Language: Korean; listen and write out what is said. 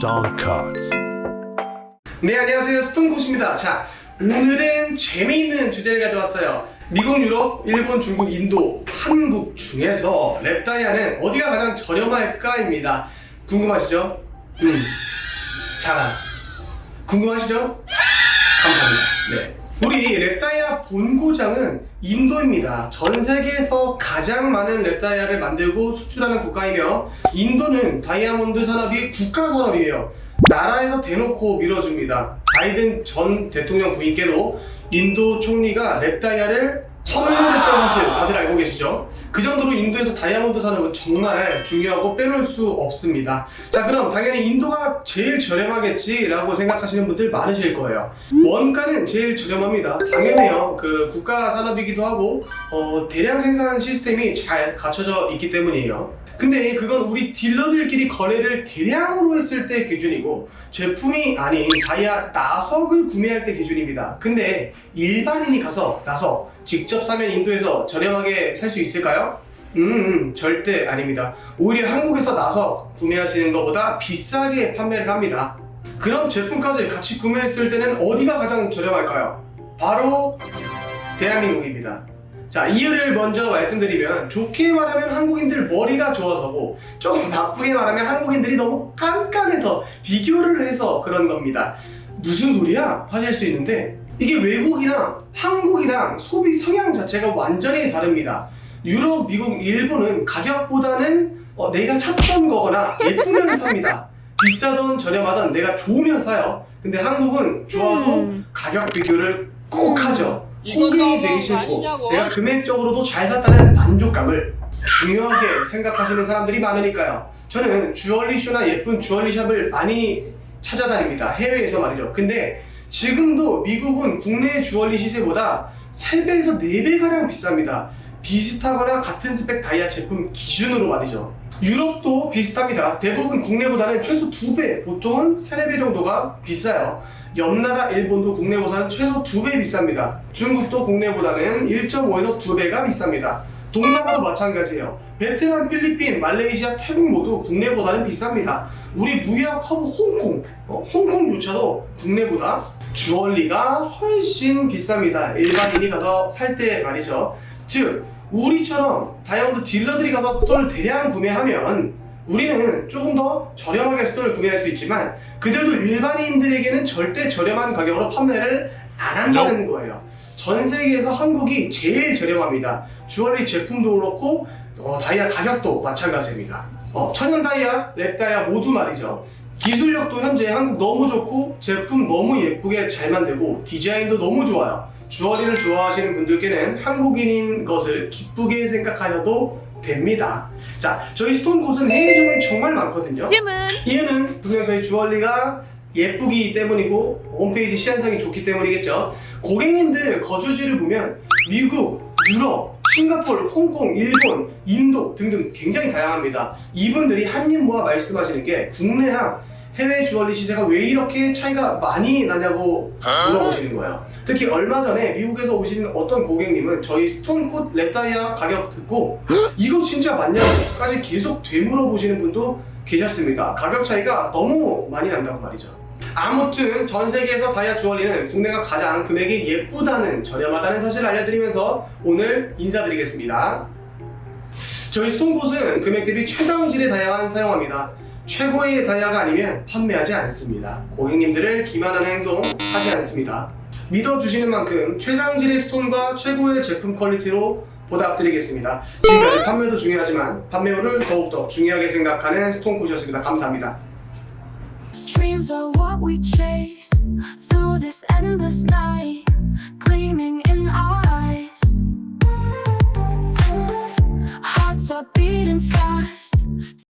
Cards. 네 안녕하세요. 스톤코시입니다. 자 오늘은 재미있는 주제를 가져왔어요. 미국, 유럽, 일본, 중국, 인도, 한국 중에서 랩다이아는 어디가 가장 저렴할까입니다. 궁금하시죠? 음 자랑 궁금하시죠? 감사합니다. 네 우리 랩다이아 본고장은 인도입니다. 전 세계에서 가장 많은 랩다이아를 만들고 수출하는 국가이며 인도는 다이아몬드 산업이 국가 산업이에요. 나라에서 대놓고 밀어줍니다. 바이든 전 대통령 부인께도 인도 총리가 랩다이아를 선물했다는 사실 다들 알고 계시죠? 그 정도로 인도에서 다이아몬드 산업은 정말 중요하고 빼놓을 수 없습니다. 자, 그럼 당연히 인도가 제일 저렴하겠지라고 생각하시는 분들 많으실 거예요. 원가는 제일 저렴합니다. 당연해요. 그 국가 산업이기도 하고 어, 대량 생산 시스템이 잘 갖춰져 있기 때문이에요. 근데 그건 우리 딜러들끼리 거래를 대량으로 했을 때 기준이고 제품이 아닌 다이아 나석을 구매할 때 기준입니다. 근데 일반인이 가서 나석 직접 사면 인도에서 저렴하게 살 수 있을까요? 음, 음, 절대 아닙니다. 오히려 한국에서 나석 구매하시는 것보다 비싸게 판매를 합니다. 그럼 제품까지 같이 구매했을 때는 어디가 가장 저렴할까요? 바로 대한민국입니다. 자, 이유를 먼저 말씀드리면 좋게 말하면 한국인들 머리가 좋아서고 조금 나쁘게 말하면 한국인들이 너무 깐깐해서 비교를 해서 그런 겁니다. 무슨 소리야? 하실 수 있는데 이게 외국이랑 한국이랑 소비 성향 자체가 완전히 다릅니다. 유럽, 미국, 일본은 가격보다는 어, 내가 찾던 거거나 예쁘면 삽니다. 비싸던 저렴하던 내가 좋으면 사요. 근데 한국은 좋아도 음. 가격 비교를 꼭 하죠. 홍경이 되기 싫고 아니냐고. 내가 금액적으로도 잘 샀다는 만족감을 중요하게 생각하시는 사람들이 많으니까요. 저는 주얼리쇼나 예쁜 주얼리샵을 많이 찾아다닙니다. 해외에서 말이죠. 근데 지금도 미국은 국내 주얼리 시세보다 3배에서 4배가량 비쌉니다. 비슷하거나 같은 스펙 다이아 제품 기준으로 말이죠. 유럽도 비슷합니다. 대부분 국내보다는 최소 2배, 보통은 3, 4배 정도가 비싸요. 옆나라 일본도 국내보다는 최소 2배 비쌉니다. 중국도 국내보다는 1.5에서 2배가 비쌉니다. 동남아도 마찬가지예요. 베트남, 필리핀, 말레이시아, 태국 모두 국내보다는 비쌉니다. 우리 무역 허브 홍콩, 어, 홍콩조차도 국내보다 주얼리가 훨씬 비쌉니다. 일반인이 가서 살 때 말이죠. 즉, 우리처럼 다이아몬드 딜러들이 가서 스톤을 대량 구매하면 우리는 조금 더 저렴하게 스톤을 구매할 수 있지만 그들도 일반인들에게는 절대 저렴한 가격으로 판매를 안 한다는 거예요. 전 세계에서 한국이 제일 저렴합니다. 주얼리 제품도 그렇고 어, 다이아 가격도 마찬가지입니다. 어, 천연 다이아, 랩 다이아 모두 말이죠. 기술력도 현재 한국 너무 좋고 제품 너무 예쁘게 잘 만들고 디자인도 너무 좋아요. 주얼리를 좋아하시는 분들께는 한국인인 것을 기쁘게 생각하셔도 됩니다. 자, 저희 스톤 곳은 해외점이 정말 많거든요. 찜은 이유는 분명 저희 주얼리가 예쁘기 때문이고 홈페이지 시안성이 좋기 때문이겠죠. 고객님들 거주지를 보면 미국, 유럽, 싱가포르, 홍콩, 일본, 인도 등등 굉장히 다양합니다. 이분들이 한입 모아 말씀하시는 게 국내랑 해외 주얼리 시세가 왜 이렇게 차이가 많이 나냐고 물어보시는 거예요. 특히 얼마 전에 미국에서 오시는 어떤 고객님은 저희 스톤콧 랩다이아 가격 듣고 이거 진짜 맞냐고까지 계속 되물어보시는 분도 계셨습니다. 가격 차이가 너무 많이 난다고 말이죠. 아무튼 전 세계에서 다이아 주얼리는 국내가 가장 금액이 예쁘다는 저렴하다는 사실을 알려드리면서 오늘 인사드리겠습니다. 저희 스톤곳은 금액 대비 최상질의 다이아만 사용합니다. 최고의 다이아가 아니면 판매하지 않습니다. 고객님들을 기만하는 행동 하지 않습니다. 믿어주시는 만큼 최상질의 스톤과 최고의 제품 퀄리티로 보답드리겠습니다. 지금까지 판매도 중요하지만 판매율을 더욱더 중요하게 생각하는 스톤코시였습니다. 감사합니다. Dreams are what we chase through this endless night.